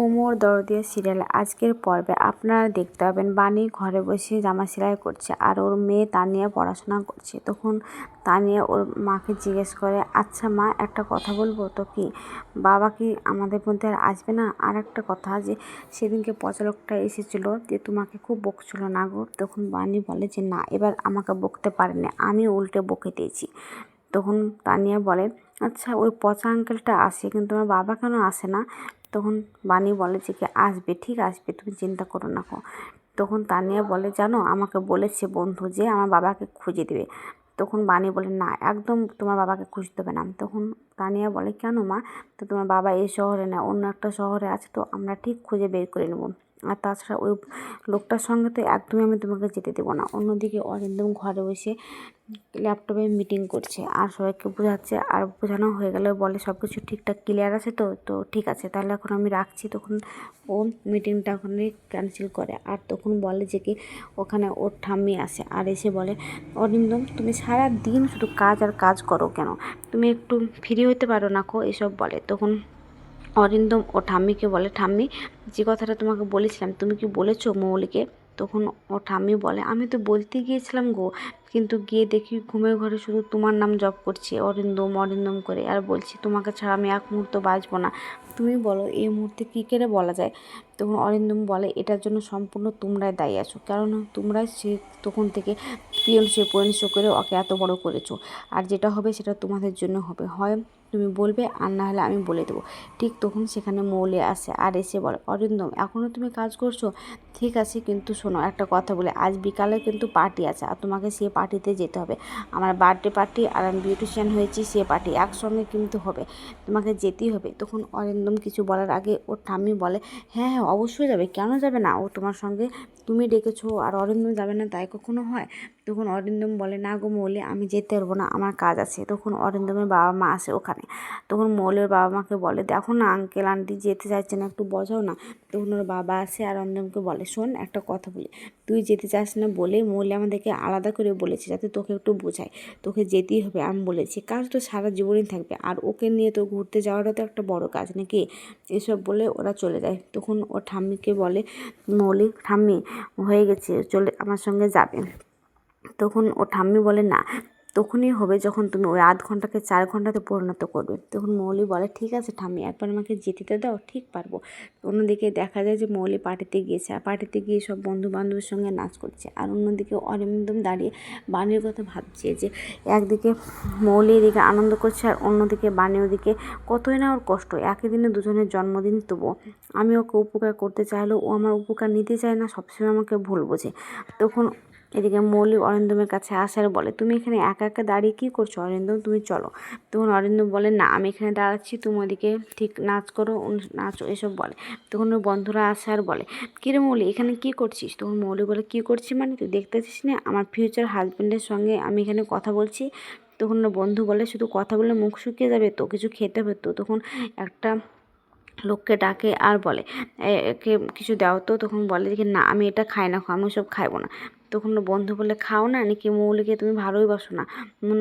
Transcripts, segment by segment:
Omar দরদিয়া serial আজকের পর্বে আপনারা দেখতে পাবেন, বাণী ঘরে বসে জামা সেলাই করছে আর ওর মেয়ে তানিয়া পড়াশোনা করছে। তখন তানিয়া ওর মাকে জিজ্ঞেস করে আচ্ছা মা, একটা কথা বলব তো কি? বাবা কি আমাদের মধ্যে আর আসবে না? আর একটা কথা যে, সেদিনকে পচা লোকটা এসেছিল যে, তোমাকে খুব বকছিল না গো? তখন বাণী বলে যে, না, এবার আমাকে বকতে পারেনি। আমি উল্টে বকে দিয়েছি। তখন তানিয়া বলে আচ্ছা ওই পচা আঙ্কেলটা আসে, কিন্তু আমার বাবা কেন আসে না? তখন বাণী বলে যে, কি আসবে, ঠিক আসবে, তুমি চিন্তা করো না তখন তানিয়া বলে, জানো, আমাকে বলেছে বন্ধু যে, আমার বাবাকে খুঁজে দেবে। তখন বাণী বলে, না, একদম তোমার বাবাকে খুঁজতে হবে না। তখন তানিয়া বলে, কেন মা? তো তোমার বাবা এই শহরে না, অন্য একটা শহরে আছে, তো আমরা ঠিক খুঁজে বের করে নেব। আর তাছাড়া ওই লোকটার সঙ্গে তো একদমই আমি তোমাকে যেতে দেবো না। অন্যদিকে অরিন্দম ঘরে বসে ল্যাপটপে মিটিং করছে আর সবাইকে বোঝাচ্ছে আর বোঝানো হয়ে গেলে বলে সব কিছু ঠিকঠাক ক্লিয়ার আছে তো? তো ঠিক আছে, তাহলে এখন আমি রাখছি। তখন ও মিটিংটা ওখানে ক্যান্সেল করে আর তখন বলে যে কি ওখানে ওর ঠাম্মি আসে আর এসে বলে, অরিন্দম, তুমি সারা দিন শুধু কাজ আর কাজ করো কেন? তুমি একটু ফ্রি হতে পারো না কো? এসব বলে। তখন অরিন্দম ও ঠাম্মিকে বলে, ঠাম্মি, যে কথাটা তোমাকে বলেছিলাম, তুমি কি বলেছ মৌলিকে? তখন ও ঠাম্মি বলে, আমি তো বলতে গিয়েছিলাম গো, কিন্তু গিয়ে দেখি ঘুমের ঘরে শুধু তোমার নাম জপ করছে, অরিন্দম অরিন্দম করে। আর বলছি, তোমাকে ছাড়া আমি এক মুহূর্ত বাঁচবো না। তুমি বলো, এই মুহূর্তে কী করে বলা যায়? তখন অরিন্দম বলে, এটার জন্য সম্পূর্ণ তোমরাই দায়ী আছো, কারণ তোমরাই সে তখন থেকে পিয়ন সে পরিণত করে ওকে এত বড় করেছ। আর যেটা হবে সেটা তোমাদের জন্য হবে। হয় তুমি বলবে আর না হলে আমি বলে দেবো। ঠিক তখন সেখানে মৌলে আসে আর এসে বলে, অরিন্দম এখনও তুমি কাজ করছ? ঠিক আছে, কিন্তু শোনো, একটা কথা বলে। আজ বিকালে কিন্তু পার্টি আছে আর তোমাকে সে পার্টিতে যেতে হবে। আমার বার্থডে পার্টি আর আমি বিউটিশিয়ান হয়েছি, সে পার্টি একসঙ্গে কিন্তু হবে। তোমাকে যেতেই হবে। তখন অরিন্দম কিছু বলার আগে ওর ঠাম্মি বলে হ্যাঁ হ্যাঁ অবশ্যই যাবে। কেন যাবে না? ও তোমার সঙ্গে তুমি ডেকেছো আর অরিন্দম যাবে না, তাই কখনো হয়? তখন অরিন্দম বলে, না গো মৌলি, আমি যেতে পারব না, আমার কাজ আছে। তখন অরিন্দমের বাবা মা আসে ওখানে। তখন মৌলের বাবা মাকে বলে, দেখো না আঙ্কেল আন্টি যেতে চাইছে না, একটু বোঝাও না। তখন ওর বাবা আসে আর অরিন্দমকে বলে, শোন, একটা কথা বলি। তুই যেতে চাস না বলে মৌলি আমাদেরকে আলাদা করে বলেছে, যাতে তোকে একটু বোঝায়। তোকে যেতেই হবে, আমি বলেছি। কাজ তো সারা জীবনই থাকবে। আর ওকে নিয়ে তো ঘুরতে যাওয়াটা তো একটা বড় কাজ নাকি? এসব বলে ওরা চলে যায়। তখন ও ঠাম্মিকে বলে মৌলিক ঠাম্মি, হয়ে গেছে, চলে, আমার সঙ্গে যাবে। তখন ও ঠাম্মি বলে, না তখনই হবে যখন তুমি ওই আধ ঘন্টাকে চার ঘন্টাতে পরিণত করবে। তখন মৌলি বলে, ঠিক আছে ঠাম্মি একবার আমাকে যেতে দাও, ঠিক পারব। অন্যদিকে দেখা যায় যে মৌলি পার্টিতে গিয়েছে, আর পার্টিতে গিয়ে সব বন্ধু বান্ধবের সঙ্গে নাচ করছে। আর অন্যদিকে অরিন্দম দাঁড়িয়ে বাণীর কথা ভাবছে যে, একদিকে মৌলি এদিকে আনন্দ করছে, আর অন্যদিকে বাণী ওদিকে, কতই না ওর কষ্ট, একই দিনে দুজনের জন্মদিন তবুও। আমি ওকে উপকার করতে চাইলেও ও আমার উপকার নিতে চায় না, সবসময় আমাকে ভুল বোঝে। তখন এদিকে মৌলিক অরিন্দমের কাছে আসার বলে, তুমি এখানে একা একা দাঁড়িয়ে কী করছ অরিন্দম? তুমি চলো। তখন অরিন্দম বলে, না, আমি এখানে দাঁড়াচ্ছি, তুমি ওদিকে ঠিক নাচ করো নাচো, এসব বলে। তখন ওর বন্ধুরা আসে আর বলে কিরে মৌলি, এখানে কী করছিস? তখন মৌলি বলে, কী করছি মানে তুই দেখতেছিস না? আমার ফিউচার হাজব্যান্ডের সঙ্গে আমি এখানে কথা বলছি। তখন বন্ধু বলে, শুধু কথা বলে মুখ শুকিয়ে যাবে, তো কিছু খেতে হবে তো? তখন একটা লোককে ডাকে আর বলে একে কিছু দাও তো? তখন বলে যে না, আমি এটা খাই না, আমি সব খাইবো না। তখন বন্ধু বলে খাও না? নাকি মৌলিকে তুমি ভালোই বাসো না?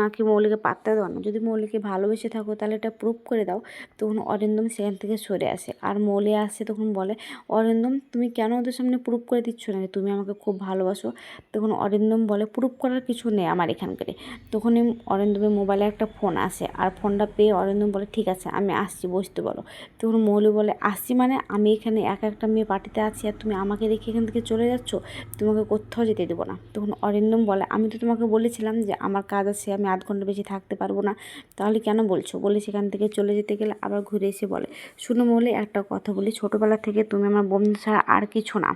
নাকি মৌলিকে পাত্তা দাও না? যদি মৌলিকে ভালোবেসে থাকো, তাহলে এটা প্রুভ করে দাও, তখন অরিন্দম সেখান থেকে সরে আসে। আর মৌলি আসে তখন বলে, অরিন্দম, তুমি কেন ওদের সামনে প্রুভ করে দিচ্ছ না তুমি আমাকে খুব ভালোবাসো? তখন অরিন্দম বলে প্রুভ করার কিছু নেই আমার এখানকার তখনই অরিন্দমের মোবাইলে একটা ফোন আসে। আর ফোনটা পেয়ে অরিন্দম বলে, ঠিক আছে, আমি আসছি, বসতে বলো। তখন মৌলি বলে, আসছি মানে? আমি এখানে এক একটা মেয়ে পার্টিতে আছি আর তুমি আমাকে রেখে এখান থেকে চলে যাচ্ছ? তোমাকে কোথাও যেতে দেবো না। তখন অরিন্দম বলে, আমি তো তোমাকে বলেছিলাম যে আমার কাজ আছে, আমি আধ ঘণ্টা বেশি থাকতে পারব না। তাহলে কেন বলছো? বলে সেখান থেকে চলে যেতে গেলে আবার ঘুরে এসে বলে, শুনো বলে একটা কথা বলি। ছোটোবেলা থেকে তুমি আমার বন্ধু ছাড়া আর কিছু না।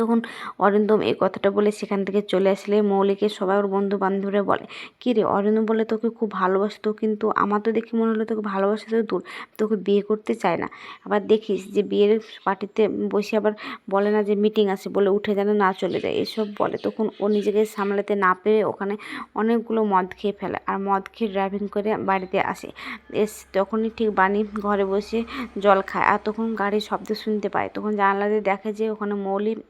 তখন অরিন্দম এই কথাটা বলে সেখান থেকে চলে আসলে। মৌলিকের সবাই ওর বন্ধু বান্ধবরা বলে কী রে অরিন্দম বলে তোকে খুব ভালোবাসতো, কিন্তু আমার তো দেখে মনে হলো তোকে ভালোবাসা তো দূর, তোকে বিয়ে করতে চায় না। আবার দেখিস যে বিয়ের পার্টিতে বসে আবার বলে না যে মিটিং আছে বলে উঠে যেন না চলে যায়। এসব বলে। তখন ও নিজেকে সামলাতে না পেরে ওখানে অনেকগুলো মদ খেয়ে ফেলে আর মদ খেয়ে ড্রাইভিং করে বাড়িতে আসে। এস তখনই ঠিক বাণী ঘরে বসে জল খায় আর তখন গাড়ির শব্দ শুনতে পায়। তখন জানলা দিয়ে দেখে যে ওখানে মৌলি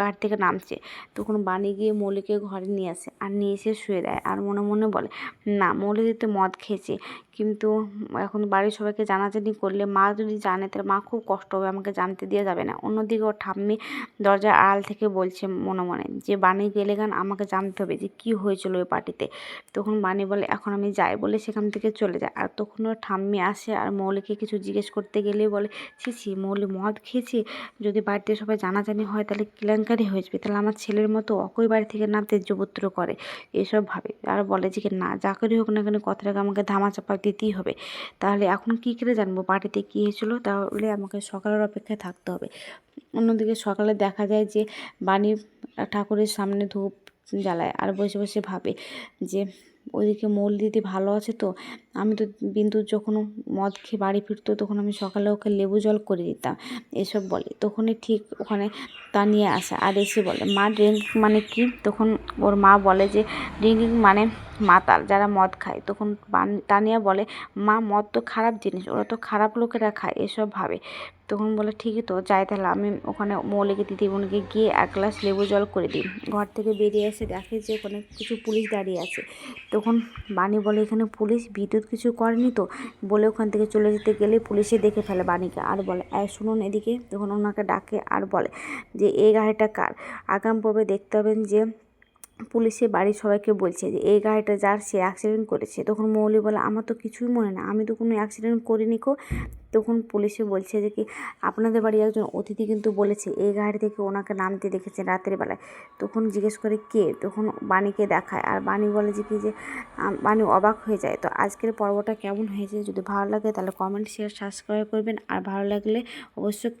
গাড়ি থেকে নামছে। তখন বানি গিয়ে মৌলিকে ঘরে নিয়ে আসে আর নিয়ে এসে শুয়ে দেয় আর মনে মনে বলে, না, মৌলি তো মদ খেয়েছে। কিন্তু এখন বাড়ির সবাইকে জানাজানি করলে মা যদি জানে, তাহলে মা খুব কষ্ট হবে, আমাকে জানতে দেওয়া যাবে না। অন্যদিকে ওর ঠাম্মি দরজার আড়াল থেকে বলছে মনে মনে যে বানি গেলে গান, আমাকে জানতে হবে যে কী হয়েছিল ওই পার্টিতে। তখন বানি বলে, এখন আমি যাই বলে সেখান থেকে চলে যায়। আর তখন ওর ঠাম্মি আসে আর মৌলিকে কিছু জিজ্ঞেস করতে গেলে বলে, ছি ছি, মৌলি মদ খেয়েছে? যদি বাড়িতে সবাই জানাজানি হয়, তাহলে কেলেঙ্কারি হয়ে যাবে। তাহলে আমার ছেলের মতো অকই বাড়ি থেকে না তেজ্যপুত্র করে। এসব ভাবে আর বলে যে কি না, যা করি হোক না কেন কথাটাকে আমাকে ধামা চাপা দিতেই হবে। তাহলে এখন কী করে জানব? পার্টিতে কী হয়েছিল? তাহলে আমাকে সকালের অপেক্ষায় থাকতে হবে। অন্যদিকে সকালে দেখা যায় যে বাণী ঠাকুরের সামনে ধূপ জ্বালায় আর বসে বসে ভাবে যে ওইদিকে মৌল দিদি ভালো আছে তো? আমি তো বিন্দু যখন মদ খেয়ে বাড়ি ফিরতো তখন আমি সকালে ওকে লেবু জল করে দিতাম, এসব বলে। তখনই ঠিক ওখানে তা নিয়ে আসে আর এসে বলে, মা ড্রিঙ্ক মানে কি? তখন ওর মা বলে যে ড্রিঙ্কিং মানে মাতাল, যারা মদ খায়। তখন তানিয়া বলে, মা, মদ তো খারাপ জিনিস, ওরা তো খারাপ লোকেরা খায়, এসব ভাবে। তখন বলে, ঠিকই তো, যাই তাহলে, আমি ওখানে মৌলিকে দিদিমণিকে গিয়ে এক গ্লাস লেবু জল করে দিই। ঘর থেকে বেরিয়ে এসে দেখে যে ওখানে কিছু পুলিশ দাঁড়িয়ে আছে। তখন বাণী বলে, এখানে পুলিশ, বিদ্যুৎ কিছু করেনি তো? বলে ওখান থেকে চলে যেতে গেলে পুলিশে দেখে ফেলে বাণীকে। আর বলে শুনুন এদিকে। তখন ওনাকে ডাকে আর বলে যে, এই গাড়িটা কার? আগাম পর্বে দেখতে হবেন যে পুলিশে বাড়ির সবাইকে বলছে যে, এই গাড়িটা যার, সে অ্যাক্সিডেন্ট করেছে। তখন মৌলি বলে, আমার তো কিছুই মনে না। আমি তো কোনো অ্যাক্সিডেন্ট করিনি কো। তখন পুলিশে বলছে যে কি, আপনাদের বাড়ি একজন অতিথি কিন্তু বলেছে, এই গাড়ি থেকে ওনাকে নামতে দেখেছে রাতের বেলায়। তখন জিজ্ঞেস করে, কে? তখন বাণীকে দেখায়। আর বাণী বলে যে কি যে বাণী অবাক হয়ে যায়। তো আজকের পর্বটা কেমন হয়েছে? যদি ভালো লাগে তাহলে কমেন্ট শেয়ার সাবস্ক্রাইব করবেন। আর ভালো লাগলে অবশ্যই